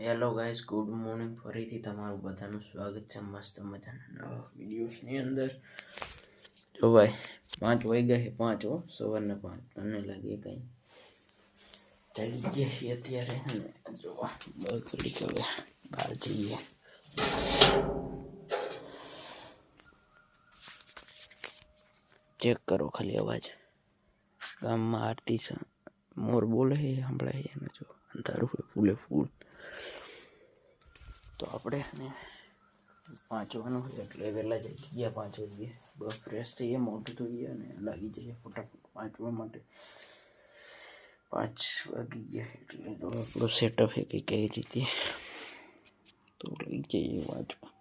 Hello guys good morning ફરીથી તમારું બધાનું સ્વાગત છે મસ્ત મજાના નવા વિડીયોઝની અંદર. જો ભાઈ, પાંચ વાગ્યા છે, પાંચ હો, સવારના પાંચ. તમને લાગે કંઈ? ચાલી ગયા છીએ અત્યારે, અને જો બકડી હવે બહાર જઈએ. ચેક કરો ખાલી અવાજ. ગામમાં આરતી છે. મોર બોલે છે, સંભળાય એને જો અંધારું હોય, ફૂલે ફૂલ. તો આપણે એને વાંચવાનું હોય એટલે વહેલા જઈ ગયા, પાંચ વાગે બસ ફ્રેશ થઈએ મોઢું ધોઈએ અને લાગી જઈએ ફટાફટ વાંચવા માટે. પાંચ વાગી ગયા એટલે તો આપણું સેટઅપ એ કંઈ કઈ રીતે? તો લઈ જઈએ વાંચવા.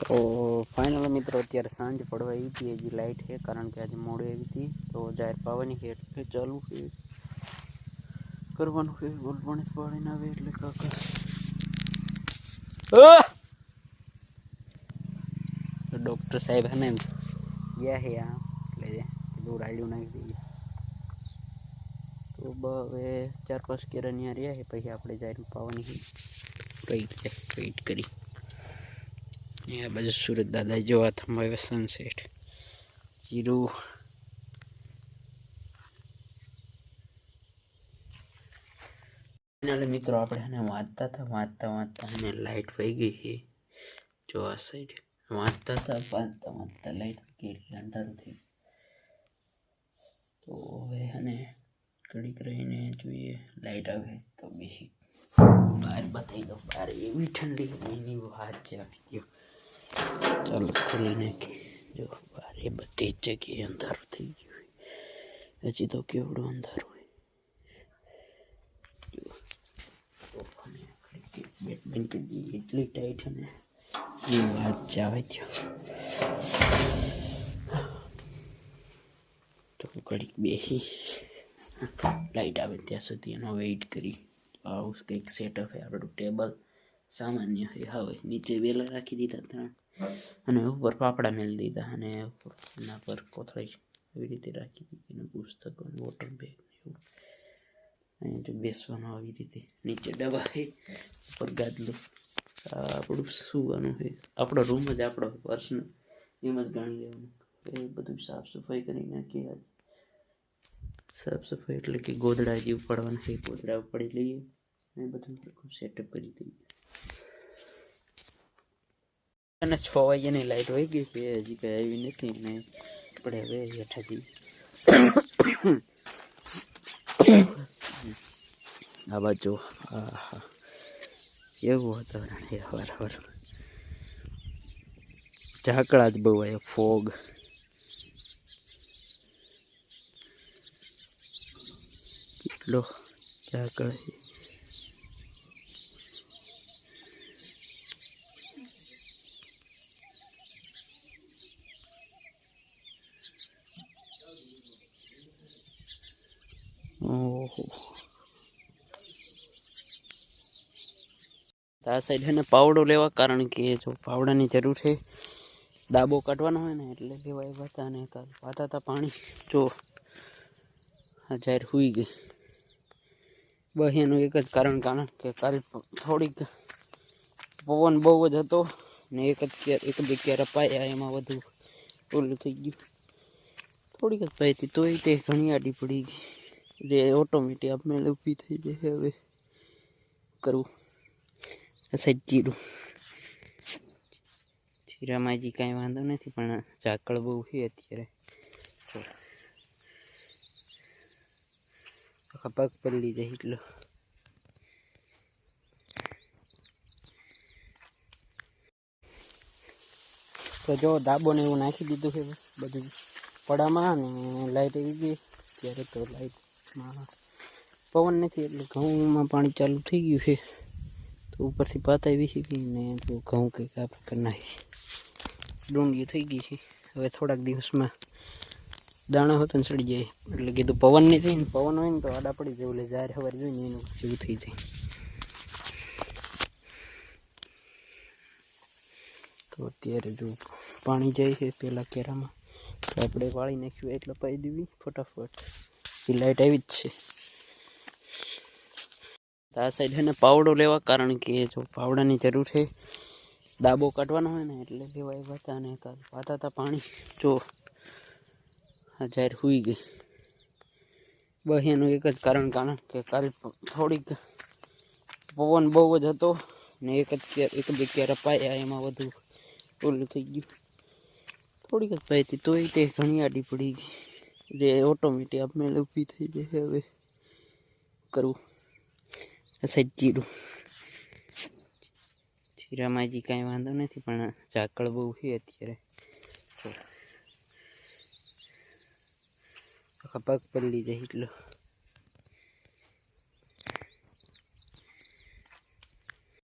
તો ફાઇનલ મિત્રો અત્યારે સાંજ પડવા આવી હતી હજી લાઇટ છે કારણ કે આજે મોડે આવી હતી. તો જાહેર પાવાની છે એટલે ચાલુ છે. કરવાનું છે ગોલપણી પાડીને આવે એટલે કાકા. ડોક્ટર સાહેબ હે ને ગયા છે આ એટલે કીધું રાડ્યું નાખી દઈએ. તો બ હવે ચાર પાંચ કેરા ત્યાં રહ્યા છે પછી આપણે જાહેર પાવાની છે. જાય વેઇટ કરી. આ બાજુ સુરત દાદા જોવા થંભાવ્યો સનસેટ ચીરુ ફાઇનલી મિત્રો આપણે એને વાંચતા હતા, વાંચતા વાંચતા અને લાઇટ વહી ગઈ છે જો આ સાઈડ વાંચતા હતા, વાંચતા વાંચતા લાઇટ વહી ગઈ એટલે અંધારું થઈ તો હવે અને ઘડીક રહીને જોઈએ લાઇટ આવે તો બેસી. બહાર બતાવી દો બહાર એવી ઠંડી એની વાત છે આપી ગયો ચાલો ખોલી નાખી જો બારે બધી જ જગ્યાએ અંધારું થઈ ગયું હોય હજી તો કેવડું અંધારું હોય જો તોફાને cricket બેટ બેન કરી દઈએ એટલી ટાઈટ છે ને એ વાત છે આવે ત્યાં તો ઘડીક બેસી લાઈટ આવે ત્યાં સુધી એનો વેઇટ કરી આવું કંઈક સેટઅપ છે આપણું ટેબલ સામાન્ય હવે નીચે વેલા રાખી દીધા ત્રણ અને ઉપર પાપડા મેળ દીધા અને ઉપર એના પર કોથળી એવી રીતે રાખી દીધી અને પુસ્તકો અને વોટર બેગ એવું અહીંયા જો બેસવાનું આવી રીતે નીચે ડબ્બા છે ઉપર ગાદલું આપણું સુવાનું છે આપણો રૂમ જ આપણો પર્સનલ એમ જ ગણી લેવાનું એ બધું સાફ સફાઈ કરી નાખીએ આજે સાફ સફાઈ એટલે કે ગોદડા જે ઉપાડવાના છે ગોદડા ઉપાડી લઈએ અને બધું સરખું સેટઅપ કરી દઈએ અને છ વાગ્યાની લાઈટ વહી ગઈ છે, હજી કઈ આવી નથી ને આપણે હવે હેઠાથી આ બાજુ કેવું વાતાવરણ છે હવાર ઝાકડા જ બહુ આવ્યો ફોગ. કેટલો ઝાકળ છે. ઓહો આ સાઈડ છે પાવડો લેવા, કારણ કે જો પાવડાની જરૂર છે, દાબો કાઢવાનો હોય ને એટલે લેવા આવ્યા હતા અને પાતા હતા પાણી. જો, આ જાહેર હુઈ ગઈ. બસ એનું એક જ કારણ કારણ કે કાલ થોડીક પવન બહુ જ હતો ને એક જ એક બે ક્યારે પાયા એમાં વધુ ઓલું થઈ ગયું. થોડીક જ પાઈ હતી, તોય તે ઘણી આડી પડી ગઈ. રે ઓટોમેટિક આપમેળે ઊભી થઈ જશે હવે. કરવું. આ જીરું. જીરામાં હજી કાંઈ વાંધો નથી, પણ ઝાકળ બહુ છે અત્યારે. આખા પગ પલળી જાય એટલો. તો જો ધાબો ને એવું નાખી દીધું છે બધું. પડામાં અને લાઈટ આવી ગઈ. ત્યારે તો લાઈટમાં પવન નથી એટલે ઘઉંમાં પાણી ચાલુ થઈ ગયું છે. તો ઉપરથી પાતા વીસી ગઈ ને તો ઘઉં કંઈક આ પ્રકારના નાખી થઈ ગઈ છે. હવે થોડાક દિવસમાં દાણા હોત ને સડી જાય. એટલે કીધું પવન નહીં થાય ને પવન હોય ને તો આડા પડી જાય. એટલે જાહેર સવારે જોઈને એનું જેવું થઈ જાય. તો અત્યારે જો પાણી જાય છે પેલા કેરામાં. તો આપણે વાળી નાખ્યું એટલે પાઈ દેવી ફટાફટ. જે લાઈટ આવી જ છે. આ સાઈડ છે ને પાવડો લેવા, કારણ કે જો પાવડાની જરૂર છે. દાબો કાઢવાનો હોય ને એટલે લેવા આવ્યા હતા અને પાતા હતા પાણી. જો આ જાહેર હુઈ ગઈ. બસ એક જ કારણ કારણ કે કાલ થોડીક પવન બહુ જ હતો ને એક જ એક બે ક્યારે પાયા એમાં વધુ ઓલું થઈ ગયું. થોડીક જ પાઈ તોય તે ઘણી આડી પડી ગઈ. એટલે ઓટોમેટિક આપમેળે ઊભી થઈ જાય હવે. કરવું. આ જીરું. જીરામાં હજી કાંઈ વાંધો નથી, પણ ઝાકળ બહુ છે અત્યારે. આખા પગ પલળી જાય એટલો.